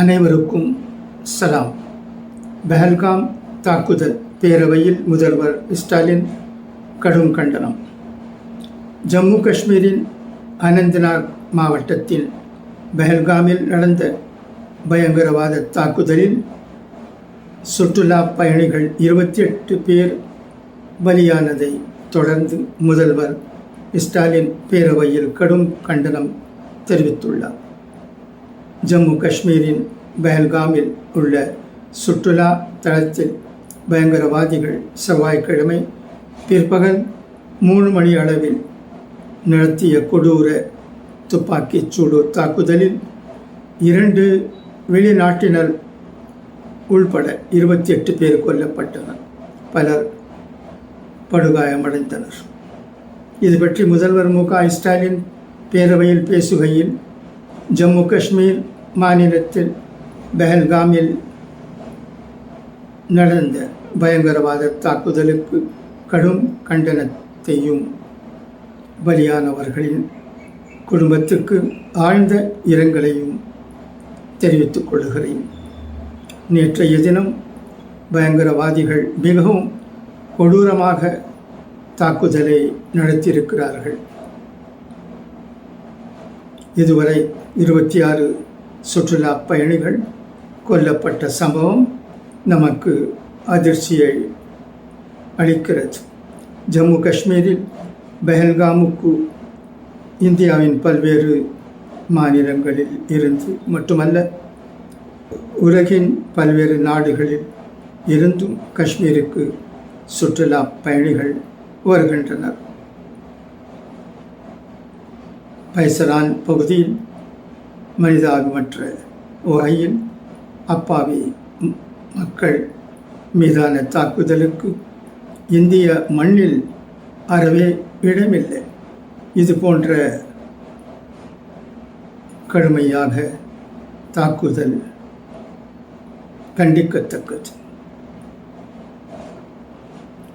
அனைவருக்கும் சலாம். பெஹல்காம் தாக்குதல் பேரவையில் முதல்வர் ஸ்டாலின் கடும் கண்டனம். ஜம்மு காஷ்மீரின் அனந்தநாக் மாவட்டத்தில் பெஹல்காமில் நடந்த பயங்கரவாத தாக்குதலில் சுற்றுலா பயணிகள் இருபத்தி எட்டு பேர் பலியானதை தொடர்ந்து முதல்வர் ஸ்டாலின் பேரவையில் கடும் கண்டனம் தெரிவித்துள்ளார். ஜம்மு காஷ்மீரின் பஹல்காமில் உள்ள சுற்றுலா தளத்தில் பயங்கரவாதிகள் செவ்வாய்க்கிழமை பிற்பகல் மூணு மணி அளவில் நடத்திய கொடூர துப்பாக்கிச் சூடு தாக்குதலில் இரண்டு வெளிநாட்டினர் உள்பட இருபத்தி எட்டு பேர் கொல்லப்பட்டனர். பலர் படுகாயமடைந்தனர். இது பற்றி முதல்வர் மு க ஸ்டாலின் பேரவையில் பேசுகையில் ஜம்மு காஷ்மீர் மாநிலத்தில் பெஹல்காமில் நடந்த பயங்கரவாத தாக்குதலுக்கு கடும் கண்டனத்தையும் பலியானவர்களின் குடும்பத்துக்கு ஆழ்ந்த இரங்கலையும் தெரிவித்துக் கொள்கிறேன். நேற்றைய தினம் பயங்கரவாதிகள் மிகவும் கொடூரமாக தாக்குதலை நடத்தியிருக்கிறார்கள். இதுவரை இருபத்தி ஆறு சுற்றுலா பயணிகள் கொல்லப்பட்ட சம்பவம் நமக்கு அதிர்ச்சியை அளிக்கிறது. ஜம்மு காஷ்மீரில் பெஹல்காமுக்கு இந்தியாவின் பல்வேறு மாநிலங்களில் இருந்து மட்டுமல்ல உலகின் பல்வேறு நாடுகளில் இருந்தும் காஷ்மீருக்கு சுற்றுலா பயணிகள் வருகின்றனர். பைசரான் பகுதியில் மனிதாபிமற்ற வகையில் அப்பாவி மக்கள் மீதான தாக்குதலுக்கு இந்திய மண்ணில் அறவே இடமில்லை. இது போன்ற கடுமையாக தாக்குதல் கண்டிக்கத்தக்கது.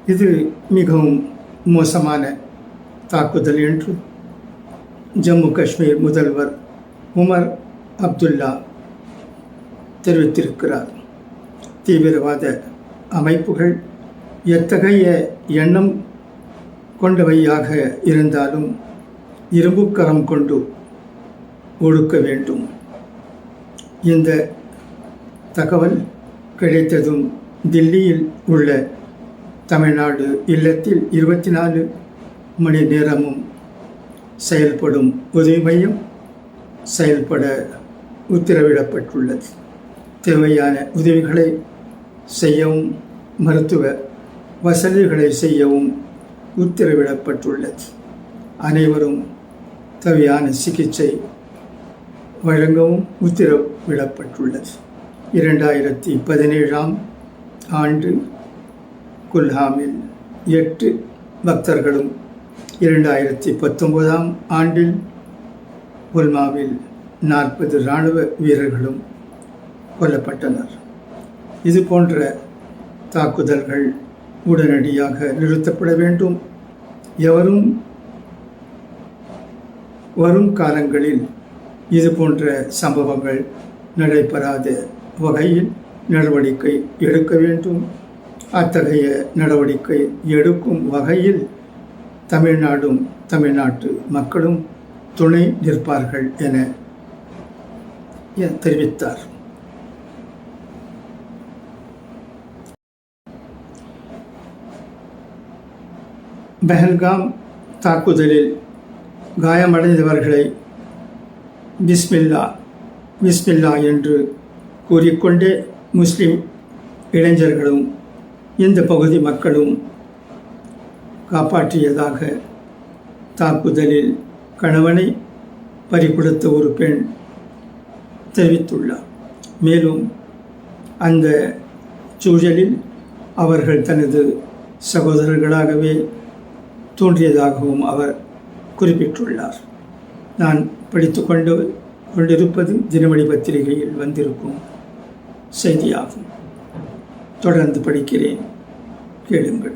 இது மிகவும் மோசமான தாக்குதல் என்று ஜம்மு காஷ்மீர் முதல்வர் உமர் அப்துல்லா தெரிவித்திருக்கிறார். தீவிரவாத அமைப்புகள் எத்தகைய எண்ணம் கொண்டவையாக இருந்தாலும் இரும்புக்கரம் கொண்டு ஒடுக்க வேண்டும். இந்த தகவல் கிடைத்ததும் தில்லியில் உள்ள தமிழ்நாடு இல்லத்தில் இருபத்தி நாலு மணி நேரமும் செயல்படும் உதவி மையம் செயல்பட உத்தரவிடப்பட்டுள்ளது. தேவையான உதவிகளை செய்யவும் மருத்துவ வசதிகளை செய்யவும் உத்தரவிடப்பட்டுள்ளது. அனைவரும் தேவையான சிகிச்சை வழங்கவும் உத்தரவிடப்பட்டுள்ளது. இரண்டாயிரத்தி பதினேழாம் ஆண்டு குல்ஹாமில் எட்டு பக்தர்களும் இரண்டாயிரத்தி பத்தொன்பதாம் ஆண்டில் புல்மாவில் நாற்பது இராணுவ வீரர்களும் கொல்லப்பட்டனர். இது போன்ற தாக்குதல்கள் உடனடியாக நிறுத்தப்பட வேண்டும். எவரும் வரும் காலங்களில் இது போன்ற சம்பவங்கள் நடைபெறாத வகையில் நடவடிக்கை எடுக்க வேண்டும். அத்தகைய நடவடிக்கை எடுக்கும் வகையில் தமிழ்நாடும் தமிழ்நாட்டு மக்களும் துணை நிற்பார்கள் என தெரிவித்தார். பெஹல்காம் தாக்குதலில் காயமடைந்தவர்களை பிஸ்மில்லா பிஸ்மில்லா என்று கூறிக்கொண்டே முஸ்லிம் இளைஞர்களும் இந்த பகுதி மக்களும் காப்பாற்றியதாக தாக்குதலில் கணவனை பறிகொடுத்த ஒரு பெண் தெரிவித்துள்ளார். மேலும் அந்த சூழலில் அவர்கள் தனது சகோதரர்களாகவே தோன்றியதாகவும் அவர் குறிப்பிட்டுள்ளார். நான் படித்து கொண்டு கொண்டிருப்பது தினமணி பத்திரிகையில் வந்திருக்கும் செய்தியாகும். தொடர்ந்து படிக்கிறேன். கேளுங்கள்.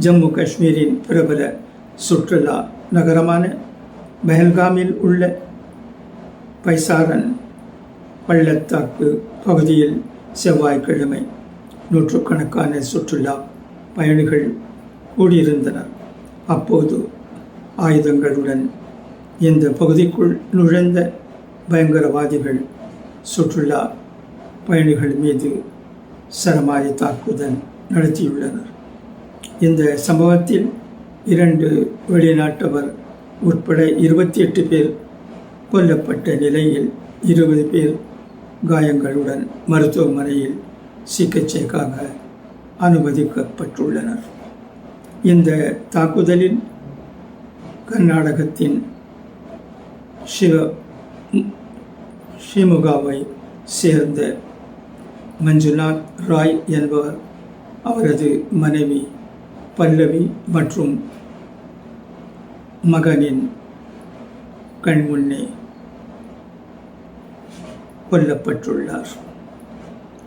ஜம்மு காஷ்மீரின் பிரபல சுற்றுலா நகரமான பெஹல்காமில் உள்ள பைசாரன் பள்ளத்தாக்கு பகுதியில் செவ்வாய்க்கிழமை நூற்றுக்கணக்கான சுற்றுலா பயணிகள் கூடியிருந்தனர். அப்போது ஆயுதங்களுடன் இந்த பகுதிக்குள் நுழைந்த பயங்கரவாதிகள் சுற்றுலா பயணிகள் மீது சரமாரி தாக்குதல் நடத்தியுள்ளனர். இந்த சம்பவத்தில் இரண்டு வெளிநாட்டவர் உட்பட இருபத்தி எட்டு பேர் கொல்லப்பட்ட நிலையில் இருபது பேர் காயங்களுடன் மருத்துவமனையில் சிகிச்சைக்காக அனுமதிக்கப்பட்டுள்ளனர். இந்த தாக்குதலில் கர்நாடகத்தின் சிவ ஷிமுகாவை சேர்ந்த மஞ்சுநாத் ராய் என்பவர் அவரது மனைவி பல்லவி மற்றும் மகனின் கண்முன்னே கொல்லப்பட்டுள்ளார்.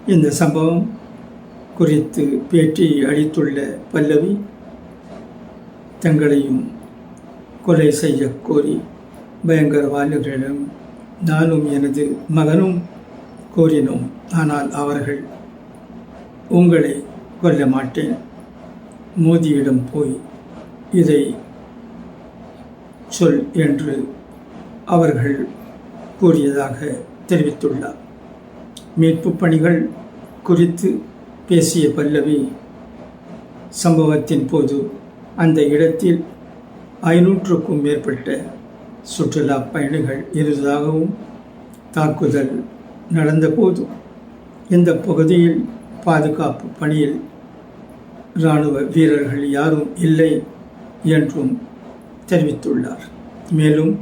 இந்த சம்பவம் குறித்து பேட்டி அளித்துள்ள பல்லவி தங்களையும் கொலை செய்ய கோரி பயங்கரவாதிகளிடம் நானும் எனது மகனும் கோரினோம் ஆனால் அவர்கள் உங்களை கொல்ல மாட்டேன். மோதியிடம் போய் இதை சொல் என்று அவர்கள் கூறியதாக தெரிவித்துள்ளார். மீட்பு பணிகள் குறித்து பேசிய பல்லவி சம்பவத்தின் போது அந்த இடத்தில் ஐநூற்றுக்கும் மேற்பட்ட சுற்றுலா பயணிகள் இருந்ததாகவும் தாக்குதல் நடந்தபோது இந்த பகுதியில் பாதுகாப்பு பணியில் இராணுவ வீரர்கள் யாரும் இல்லை என்றும் தெரிவித்துள்ளார். மேலும்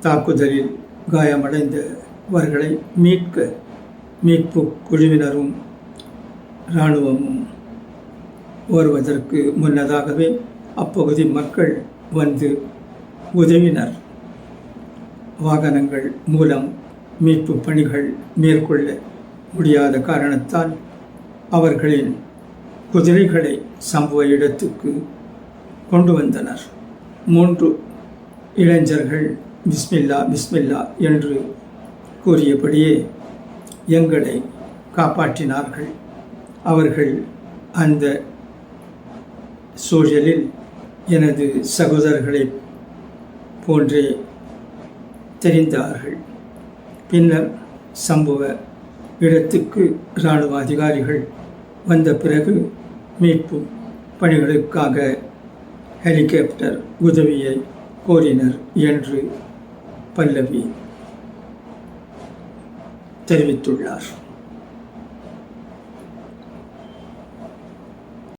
தாக்குதலில் காயமடைந்தவர்களை மீட்க மீட்பு குழுவினரும் இராணுவமும் வருவதற்கு முன்னதாகவே அப்பகுதி மக்கள் வந்து உதவினர். வாகனங்கள் மூலம் மீட்பு பணிகள் மேற்கொள்ள முடியாத காரணத்தால் அவர்களின் குதிரைகளை சம்பவ இடத்துக்கு கொண்டு வந்தனர். மூன்று இளைஞர்கள் பிஸ்மில்லா பிஸ்மில்லா என்று கூறியபடியே எங்களை காப்பாற்றினார்கள். அவர்கள் அந்த சூழலில் எனது சகோதரர்களை போன்றே தெரிந்தார்கள். பின்னர் சம்பவ இடத்துக்கு இராணுவ அதிகாரிகள் வந்த பிறகு மீட்பு பணிகளுக்காக ஹெலிகாப்டர் உதவியை கோரினர் என்று பல்லவி தெரிவித்துள்ளார்.